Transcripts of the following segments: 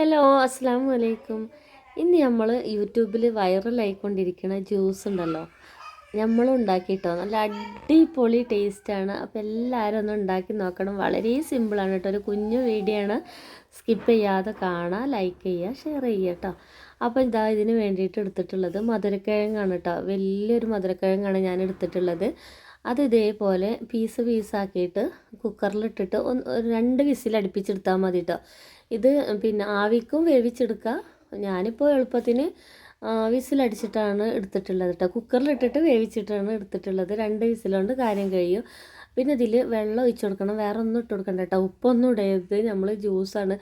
Hello അസ്സാം വലൈക്കും ഇന്ന് നമ്മൾ യൂട്യൂബിൽ വൈറലായിക്കൊണ്ടിരിക്കുന്ന ജ്യൂസ് ഉണ്ടല്ലോ. നമ്മളും ഉണ്ടാക്കിയിട്ടോ നല്ല അടിപൊളി ടേസ്റ്റാണ് അപ്പോൾ എല്ലാവരും ഒന്ന് ഉണ്ടാക്കി നോക്കണം. വളരെ സിമ്പിളാണ് കേട്ടോ. ഒരു കുഞ്ഞു വീഡിയോ ആണ് സ്കിപ്പ് ചെയ്യാതെ കാണാം ലൈക്ക് ചെയ്യുക ഷെയർ ചെയ്യുക കേട്ടോ അപ്പോൾ ഇതാ ഇതിന് വേണ്ടിയിട്ട് എടുത്തിട്ടുള്ളത് മധുരക്കിഴങ്ങാണ് കേട്ടോ വലിയൊരു മധുരക്കിഴങ്ങാണ് ഞാൻ എടുത്തിട്ടുള്ളത് അത് ഇതേപോലെ പീസ് പീസാക്കിയിട്ട് കുക്കറിലിട്ടിട്ട് ഒന്ന് രണ്ട് വിസിൽ അടുപ്പിച്ചെടുത്താൽ മതി കേട്ടോ ഇത് പിന്നെ ആവിക്കും വേവിച്ചെടുക്കുക ഞാനിപ്പോൾ എളുപ്പത്തിന് വിസിലടിച്ചിട്ടാണ് എടുത്തിട്ടുള്ളത് കേട്ടോ കുക്കറിലിട്ടിട്ട് വേവിച്ചിട്ടാണ് എടുത്തിട്ടുള്ളത്. രണ്ട് വിസിലുകൊണ്ട് കാര്യം കഴിയും. പിന്നെ ഇതിൽ വെള്ളം ഒഴിച്ചു കൊടുക്കണം. വേറെ ഒന്നും ഇട്ട് കൊടുക്കണ്ട കേട്ടോ ഉപ്പൊന്നും ഇടരുത്. നമ്മൾ ജ്യൂസാണ്.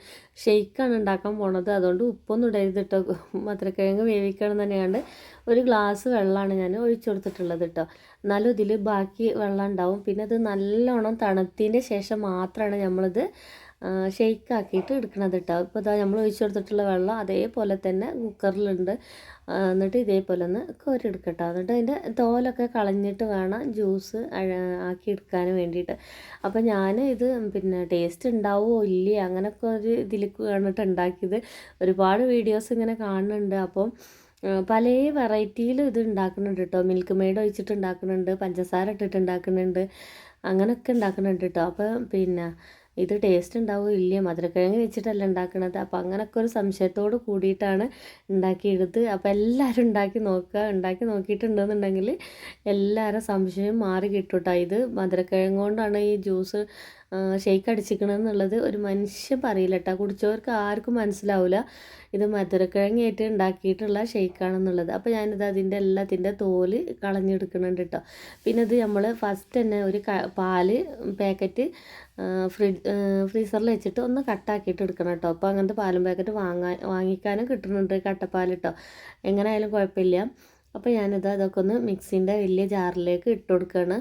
ഷെയ്ക്കാണ് ഉണ്ടാക്കാൻ പോണത്. അതുകൊണ്ട് ഉപ്പൊന്നും ഇടരുത് കേട്ടോ മധുരക്കിഴങ്ങ് വേവിക്കണം തന്നെയാണ്ട് ഒരു ഗ്ലാസ് വെള്ളമാണ് ഞാൻ ഒഴിച്ചു കൊടുത്തിട്ടുള്ളത് കേട്ടോ എന്നാലും ഇതിൽ ബാക്കി വെള്ളം ഉണ്ടാവും. പിന്നെ അത് നല്ലോണം തണുത്തതിന്റെ ശേഷം മാത്രമാണ് നമ്മളിത് ഷെയ്ക്ക് ആക്കിയിട്ട് എടുക്കണത് കേട്ടോ ഇപ്പോൾ ഇതാ നമ്മൾ ഒഴിച്ചു കൊടുത്തിട്ടുള്ള വെള്ളം അതേപോലെ തന്നെ കുക്കറിലുണ്ട്. എന്നിട്ട് ഇതേപോലെ ഒന്ന് കോരിയെടുക്കട്ടോ. എന്നിട്ട് അതിന്റെ തോലൊക്കെ കളഞ്ഞിട്ട് വേണം ജ്യൂസ് ആക്കി എടുക്കാൻ വേണ്ടിയിട്ട്. അപ്പോൾ ഞാൻ ഇത് പിന്നെ ടേസ്റ്റ് ഉണ്ടാവുമോ ഇല്ലേ അങ്ങനെയൊക്കെ ഒരു ഇതിൽ കണ്ടിട്ട് ഉണ്ടാക്കിയത്. ഒരുപാട് വീഡിയോസ് ഇങ്ങനെ കാണുന്നുണ്ട്. അപ്പം പല വെറൈറ്റിയിൽ ഇത് ഉണ്ടാക്കുന്നുണ്ട് കേട്ടോ മിൽക്ക് മെയ്ഡ് ഒഴിച്ചിട്ട് ഉണ്ടാക്കുന്നുണ്ട്. പഞ്ചസാര ഇട്ടിട്ട് ഉണ്ടാക്കുന്നുണ്ട്. അങ്ങനെയൊക്കെ ഉണ്ടാക്കുന്നുണ്ട് കേട്ടോ അപ്പോൾ പിന്നെ ഇത് ടേസ്റ്റ് ഉണ്ടാവുമോ ഇല്ല മധുരക്കിഴങ്ങ് വെച്ചിട്ടല്ല ഉണ്ടാക്കുന്നത് അപ്പോൾ അങ്ങനെയൊക്കെ ഒരു സംശയത്തോട് കൂടിയിട്ടാണ് ഉണ്ടാക്കിയെടുത്ത്. അപ്പോൾ എല്ലാവരും ഉണ്ടാക്കി നോക്കുക. ഉണ്ടാക്കി നോക്കിയിട്ടുണ്ടെന്നുണ്ടെങ്കിൽ എല്ലാവരും സംശയം മാറി കിട്ടും കേട്ടോ ഇത് മധുരക്കിഴങ്ങ് കൊണ്ടാണ് ഈ ജ്യൂസ് ഷെയ്ക്ക് അടിച്ചിക്കണമെന്നുള്ളത് ഒരു മനുഷ്യൻ പറയില്ല കേട്ടോ. കുടിച്ചവർക്ക് ആർക്കും മനസ്സിലാവില്ല ഇത് മധുരക്കിഴങ്ങേറ്റ് ഉണ്ടാക്കിയിട്ടുള്ള ഷെയ്ക്കാണെന്നുള്ളത് അപ്പോൾ ഞാനിത് അതിന്റെ എല്ലാത്തിന്റെ തോൽ കളഞ്ഞെടുക്കുന്നുണ്ട് കേട്ടോ. പിന്നെ ഇത് നമ്മൾ ഫസ്റ്റ് തന്നെ ഒരു പാൽ പാക്കറ്റ് ഫ്രിഡ് ഫ്രീസറിൽ വെച്ചിട്ട് ഒന്ന് കട്ടാക്കിയിട്ട് എടുക്കണം കേട്ടോ. അപ്പോൾ അങ്ങനത്തെ പാലും പാക്കറ്റ് വാങ്ങാൻ വാങ്ങിക്കാനും കിട്ടുന്നുണ്ട് കട്ടപ്പാൽ കേട്ടോ. എങ്ങനെയായാലും കുഴപ്പമില്ല. അപ്പോൾ ഞാനിത് അതൊക്കെ ഒന്ന് മിക്സിന്റെ വലിയ ജാറിലേക്ക് ഇട്ട് കൊടുക്കുകയാണ്.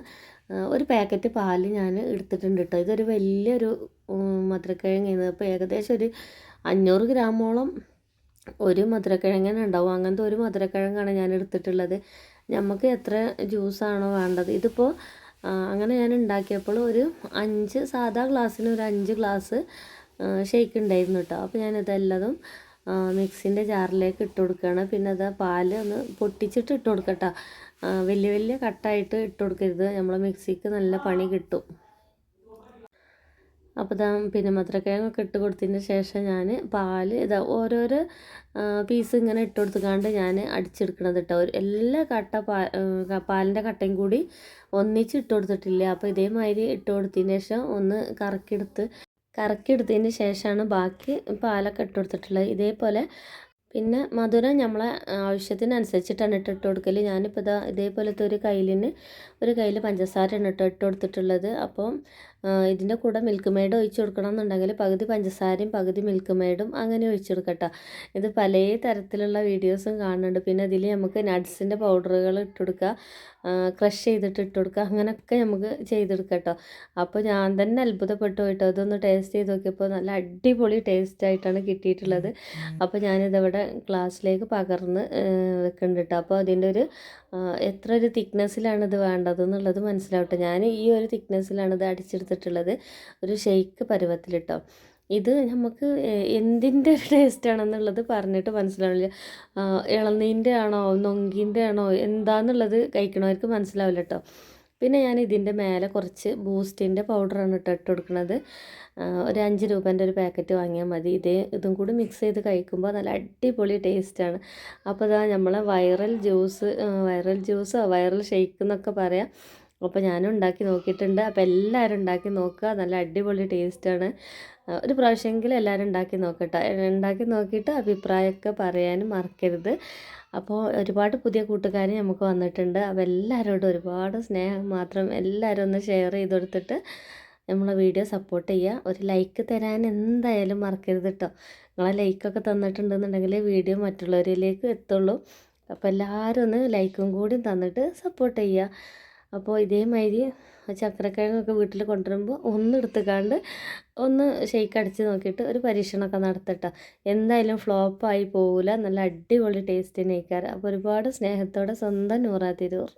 ഒരു പാക്കറ്റ് പാൽ ഞാൻ എടുത്തിട്ടുണ്ട് കേട്ടോ. ഇതൊരു വലിയൊരു മധുരക്കിഴങ്ങ് അപ്പോൾ ഏകദേശം ഒരു അഞ്ഞൂറ് ഗ്രാമോളം ഒരു മധുരക്കിഴങ്ങനെ ഉണ്ടാവും. അങ്ങനത്തെ ഒരു മധുരക്കിഴങ്ങാണ് ഞാൻ എടുത്തിട്ടുള്ളത്. നമുക്ക് എത്ര ജ്യൂസാണോ വേണ്ടത്? ഇതിപ്പോൾ അങ്ങനെ ഞാൻ ഉണ്ടാക്കിയപ്പോൾ ഒരു അഞ്ച് സാധാ ഗ്ലാസ്സിന് ഒരു അഞ്ച് ഗ്ലാസ് ഷേക്ക് ഉണ്ടായിരുന്നു കേട്ടോ അപ്പോൾ ഞാനിതെല്ലതും മിക്സിന്റെ ജാറിലേക്ക് ഇട്ട് കൊടുക്കുകയാണ്. പിന്നെ അത് പാൽ ഒന്ന് പൊട്ടിച്ചിട്ട് ഇട്ട് കൊടുക്കട്ടോ. വലിയ വലിയ കട്ടായിട്ട് ഇട്ട് കൊടുക്കരുത്. നമ്മളെ മിക്സിക്ക് നല്ല പണി കിട്ടും. അപ്പോൾ ഇതാ പിന്നെ മധുരക്കിഴങ്ങൊക്കെ ഇട്ട് കൊടുത്തതിന് ശേഷം ഞാൻ പാൽ ഇതാ ഓരോരോ പീസ് ഇങ്ങനെ ഇട്ട് കൊടുത്തുകൊണ്ട് ഞാൻ അടിച്ചെടുക്കണത് കേട്ടോ എല്ലാ കട്ട പാ പാലിന്റെ കട്ടയും കൂടി ഒന്നിച്ച് ഇട്ട് കൊടുത്തിട്ടില്ല. അപ്പോൾ ഇതേമാതിരി ഇട്ട് കൊടുത്തതിന് ശേഷം ഒന്ന് കറക്കിയെടുത്ത് കറക്കിയെടുത്തതിന് ശേഷമാണ് ബാക്കി പാലൊക്കെ ഇട്ട് കൊടുത്തിട്ടുള്ളത്. ഇതേപോലെ പിന്നെ മധുരം നമ്മളെ ആവശ്യത്തിനനുസരിച്ചിട്ടാണ് ഇട്ട് ഇട്ട് കൊടുക്കൽ ഞാനിപ്പോൾ ഇതാ ഇതേപോലത്തെ ഒരു കയ്യിലിന് ഒരു കയ്യിൽ പഞ്ചസാരയാണ് ഇട്ട് ഇട്ട് കൊടുത്തിട്ടുള്ളത്. അപ്പം ഇതിന്റെ കൂടെ മിൽക്ക് മെയ്ഡ് ഒഴിച്ച് കൊടുക്കണം എന്നുണ്ടെങ്കിൽ പകുതി പഞ്ചസാരയും പകുതി മിൽക്ക് മെയ്ഡും അങ്ങനെ ഒഴിച്ച് കൊടുക്കട്ടോ. ഇത് പല തരത്തിലുള്ള വീഡിയോസും കാണുന്നുണ്ട്. പിന്നെ ഇതിൽ നമുക്ക് നട്ട്സിന്റെ പൗഡറുകൾ ഇട്ട് കൊടുക്കുക ക്രഷ് ചെയ്തിട്ട് ഇട്ട് കൊടുക്കുക അങ്ങനെയൊക്കെ നമുക്ക് ചെയ്തെടുക്കട്ടോ കേട്ടോ അപ്പോൾ ഞാൻ തന്നെ അത്ഭുതപ്പെട്ടു കേട്ടോ. അതൊന്ന് ടേസ്റ്റ് ചെയ്ത് നോക്കിയപ്പോൾ നല്ല അടിപൊളി ടേസ്റ്റ് ആയിട്ടാണ് കിട്ടിയിട്ടുള്ളത്. അപ്പോൾ ഞാനിതവിടെ ഗ്ലാസ്സിലേക്ക് പകർന്ന് വെക്കുന്നുണ്ട് കേട്ടോ. അപ്പോൾ അതിന്റെ ഒരു എത്ര ഒരു തിക്നെസ്സിലാണ് ഇത് വേണ്ടത് എന്നുള്ളത് മനസ്സിലാവട്ടെ. ഞാൻ ഈ ഒരു തിക്നെസ്സിലാണ് ഇത് അടിച്ചെടുത്തിട്ടുള്ളത്. ഒരു ഷെയ്ക്ക് പരുവത്തിലിട്ടോ ഇത് നമുക്ക് എന്തിന്റെ ഒരു ടേസ്റ്റ് ആണെന്നുള്ളത് പറഞ്ഞിട്ട് മനസ്സിലാവില്ല. ഇളനീന്റെ ആണോ നൊങ്കിന്റെ ആണോ എന്താന്നുള്ളത് കഴിക്കണവർക്ക് മനസ്സിലാവില്ല കേട്ടോ പിന്നെ ഞാൻ ഇതിന്റെ മേലെ കുറച്ച് ബൂസ്റ്റിന്റെ പൗഡറാണ് ഇട്ട് ഇട്ട് കൊടുക്കുന്നത്. ഒരു അഞ്ച് രൂപേന്റെ ഒരു പാക്കറ്റ് വാങ്ങിയാൽ മതി. ഇതേ ഇതും കൂടി മിക്സ് ചെയ്ത് കഴിക്കുമ്പോൾ നല്ല അടിപൊളി ടേസ്റ്റാണ് അപ്പോൾ ഇതാ നമ്മളെ വൈറൽ ജ്യൂസ് വൈറൽ ജ്യൂസോ വൈറൽ ഷെയ്ക്ക് എന്നൊക്കെ പറയാം. അപ്പോൾ ഞാനും ഉണ്ടാക്കി നോക്കിയിട്ടുണ്ട്. അപ്പോൾ എല്ലാവരും ഉണ്ടാക്കി നോക്കുക. നല്ല അടിപൊളി ടേസ്റ്റാണ് ഒരു പ്രാവശ്യമെങ്കിലും എല്ലാവരും ഉണ്ടാക്കി നോക്കട്ടെ. ഉണ്ടാക്കി നോക്കിയിട്ട് അഭിപ്രായമൊക്കെ പറയാനും മറക്കരുത്. അപ്പോൾ ഒരുപാട് പുതിയ കൂട്ടുകാർ നമുക്ക് വന്നിട്ടുണ്ട്. അപ്പോൾ എല്ലാവരോടും ഒരുപാട് സ്നേഹം മാത്രം എല്ലാവരും ഒന്ന് ഷെയർ ചെയ്ത് കൊടുത്തിട്ട് നമ്മളെ വീഡിയോ സപ്പോർട്ട് ചെയ്യുക. ഒരു ലൈക്ക് തരാൻ എന്തായാലും മറക്കരുത് കേട്ടോ നിങ്ങളെ ലൈക്കൊക്കെ തന്നിട്ടുണ്ടെന്നുണ്ടെങ്കിൽ വീഡിയോ മറ്റുള്ളവരിലേക്ക് എത്തുള്ളൂ. അപ്പോൾ എല്ലാവരും ഒന്ന് ലൈക്കും കൂടി തന്നിട്ട് സപ്പോർട്ട് ചെയ്യുക. അപ്പോൾ ഇതേമാതിരി ചക്കരക്കിഴങ്ങൊക്കെ വീട്ടിൽ കൊണ്ടുവരുമ്പോൾ ഒന്ന് എടുത്തുകാണ്ട് ഒന്ന് ഷെയ്ക്ക് അടിച്ച് നോക്കിയിട്ട് ഒരു പരീക്ഷണമൊക്കെ നടത്തട്ടോ. എന്തായാലും ഫ്ലോപ്പായി പോകില്ല നല്ല അടിപൊളി ടേസ്റ്റ് തന്നെ അപ്പോൾ ഒരുപാട് സ്നേഹത്തോടെ സ്വന്തം നൂറാ തിരൂർ